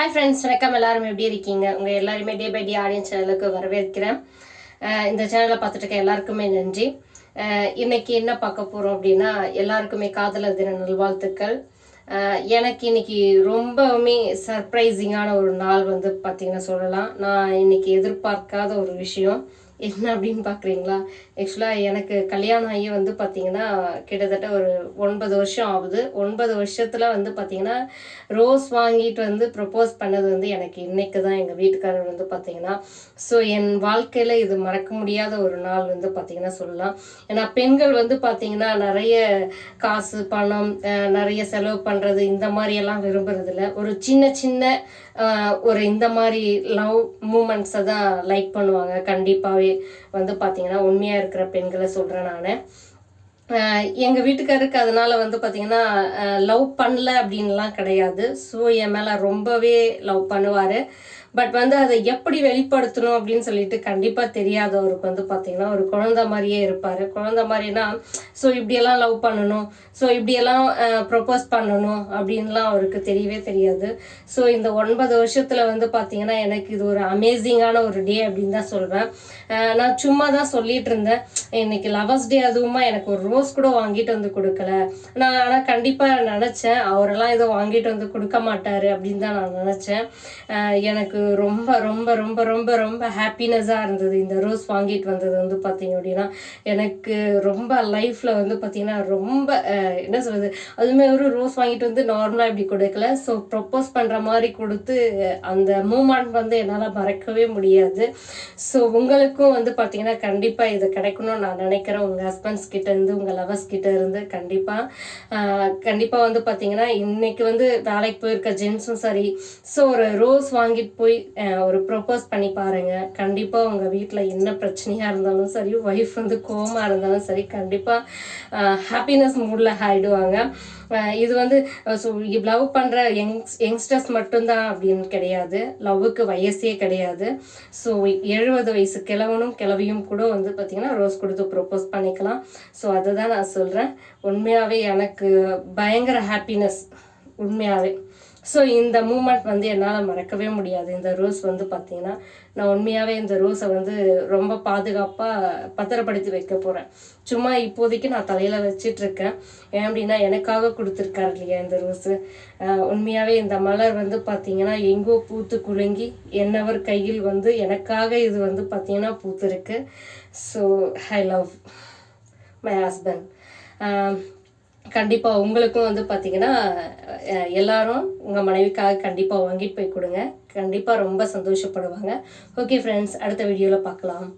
Hi friends வணக்கம். எல்லாரும் எப்படி இருக்கீங்க? உங்கள் எல்லாருமே டே பை டே ஆடியன்ஸ் சேனலுக்கு வரவேற்கிறேன். இந்த சேனலை பார்த்துட்டு இருக்க எல்லாருக்குமே நன்றி. இன்னைக்கு என்ன பார்க்க போகிறோம் அப்படின்னா எல்லாருக்குமே காதலர் தின நல்வாழ்த்துக்கள். எனக்கு இன்னைக்கு ரொம்பவுமே சர்ப்ரைசிங்கான ஒரு நாள் வந்து பார்த்தீங்கன்னா சொல்லலாம். நான் இன்னைக்கு எதிர்பார்க்காத ஒரு விஷயம். என்ன அப்படின்னு பார்க்குறீங்களா ஆக்சுவலாக எனக்கு கல்யாணம் ஆகி வந்து பார்த்தீங்கன்னா கிட்டத்தட்ட ஒரு ஒன்பது வருஷம் ஆகுது. ஒன்பது வருஷத்தில் வந்து பார்த்தீங்கன்னா ரோஸ் வாங்கிட்டு வந்து ப்ரப்போஸ் பண்ணது வந்து எனக்கு இன்றைக்கு தான் எங்கள் வீட்டுக்காரர் வந்து பார்த்தீங்கன்னா ஸோ என் வாழ்க்கையில் இது மறக்க முடியாத ஒரு நாள் வந்து பார்த்தீங்கன்னா சொல்லலாம். ஏன்னா பெண்கள் வந்து பார்த்தீங்கன்னா நிறைய காசு பணம் நிறைய செலவு பண்ணுறது இந்த மாதிரியெல்லாம் விரும்புறதில்ல. ஒரு சின்ன சின்ன ஒரு இந்த மாதிரி லவ் மூமெண்ட்ஸை தான் லைக் பண்ணுவாங்க. கண்டிப்பாகவே வந்து பார்த்தீங்கன்னா உண்மையாக இருக்கிற பெண்களை சொல்கிறேன் நான். எங்கள் வீட்டுக்காருக்கு அதனால வந்து பார்த்தீங்கன்னா லவ் பண்ணல அப்படின்லாம் கிடையாது. ஸோ என் மேலே ரொம்பவே லவ் பண்ணுவார். பட் வந்து அதை எப்படி வெளிப்படுத்தணும் அப்படின்னு சொல்லிட்டு கண்டிப்பாக தெரியாதவருக்கு வந்து பார்த்தீங்கன்னா ஒரு குழந்த மாதிரியே இருப்பார். குழந்த மாதிரினா ஸோ இப்படியெல்லாம் லவ் பண்ணணும். ஸோ இப்படியெல்லாம் ப்ரொப்போஸ் பண்ணணும். அப்படின்லாம் அவருக்கு தெரியவே தெரியாது. ஸோ இந்த ஒன்பது வருஷத்தில் வந்து பார்த்தீங்கன்னா எனக்கு இது ஒரு அமேசிங்கான ஒரு டே அப்படின்னு தான் சொல்வேன். நான் சும்மா தான் சொல்லிட்டு இருந்தேன். இன்னைக்கு லவர்ஸ் டே அதுவுமா எனக்கு ஒரு ரோஸ் கூட வாங்கிட்டு வந்து கொடுக்கல. நான் ஆனால் கண்டிப்பாக நினச்சேன் அவரெல்லாம் எதுவும் வாங்கிட்டு வந்து கொடுக்க மாட்டாரு அப்படின்னு தான் நான் நினச்சேன். எனக்கு ரொம்ப ரொம்ப ரொம்ப ரொம்ப ரொம்ப ஹாப்பினஸ்ஸாக இருந்தது. இந்த ரோஸ் வாங்கிட்டு வந்தது வந்து பார்த்தீங்க அப்படின்னா எனக்கு ரொம்ப லைஃப்பில் வந்து பார்த்திங்கன்னா ரொம்ப என்ன சொல்வது அதுவுமே ஒரு ரோஸ் வாங்கிட்டு வந்து நார்மலாக இப்படி கொடுக்கல. ஸோ ப்ரப்போஸ் பண்ணுற மாதிரி கொடுத்து அந்த மூமெண்ட் வந்து என்னால் மறக்கவே முடியாது. ஸோ உங்களுக்கும் வந்து பார்த்திங்கன்னா கண்டிப்பாக இது கிடைக்கணும்னு நான் நினைக்கிறேன். உங்கள் ஹஸ்பண்ட்ஸ் கிட்டேருந்து உங்கள் லவர்ஸ் கிட்ட இருந்து கண்டிப்பாக கண்டிப்பாக வந்து பார்த்திங்கன்னா இன்றைக்கி வந்து வேலைக்கு போயிருக்க ஜென்ஸும் சரி. ஸோ ஒரு ரோஸ் வாங்கிட்டு போய் போய் ஒரு ப்ரொப்போஸ் பண்ணி பாருங்க. கண்டிப்பாக உங்கள் வீட்டில் என்ன பிரச்சனையாக இருந்தாலும் சரி ஒய்ஃப் வந்து கோவமாக இருந்தாலும் சரி கண்டிப்பாக ஹாப்பினஸ் மூடில் ஆகிடுவாங்க இது வந்து ஸோ லவ் பண்ணுற யங்ஸ் யங்ஸ்டர்ஸ் மட்டும்தான் அப்படின்னு கிடையாது. லவ்வுக்கு வயசே கிடையாது. ஸோ எழுபது வயசு கிழவனும் கிழவியும் கூட வந்து பார்த்திங்கன்னா ரோஸ் கொடுத்து ப்ரொப்போஸ் பண்ணிக்கலாம். ஸோ அதை தான் நான் சொல்கிறேன் உண்மையாகவே எனக்கு பயங்கர ஹாப்பினஸ் உண்மையாகவே ஸோ இந்த மூமெண்ட் வந்து என்னால் மறக்கவே முடியாது. இந்த ரோஸ் வந்து பார்த்தீங்கன்னா நான் உண்மையாகவே இந்த ரோஸை வந்து ரொம்ப பாதுகாப்பாக பத்திரப்படுத்தி வைக்க போகிறேன் சும்மா இப்போதைக்கு நான் தலையில் வச்சிட்ருக்கேன் ஏன் அப்படின்னா எனக்காக கொடுத்துருக்காரு இல்லையா இந்த ரோஸு உண்மையாகவே இந்த மலர் வந்து பார்த்தீங்கன்னா எங்கோ பூத்து குலுங்கி என்னவர் கையில் வந்து எனக்காக இது வந்து பார்த்தீங்கன்னா பூத்துருக்கு. So I love my husband கண்டிப்பாக உங்களுக்கும் வந்து பார்த்தீங்கன்னா எல்லாரும் உங்கள் மனைவிக்காக கண்டிப்பாக வாங்கிட்டு போய் கொடுங்க. கண்டிப்பாக ரொம்ப சந்தோஷப்படுவாங்க. ஓகே ஃப்ரெண்ட்ஸ் அடுத்த வீடியோவில் பார்க்கலாம்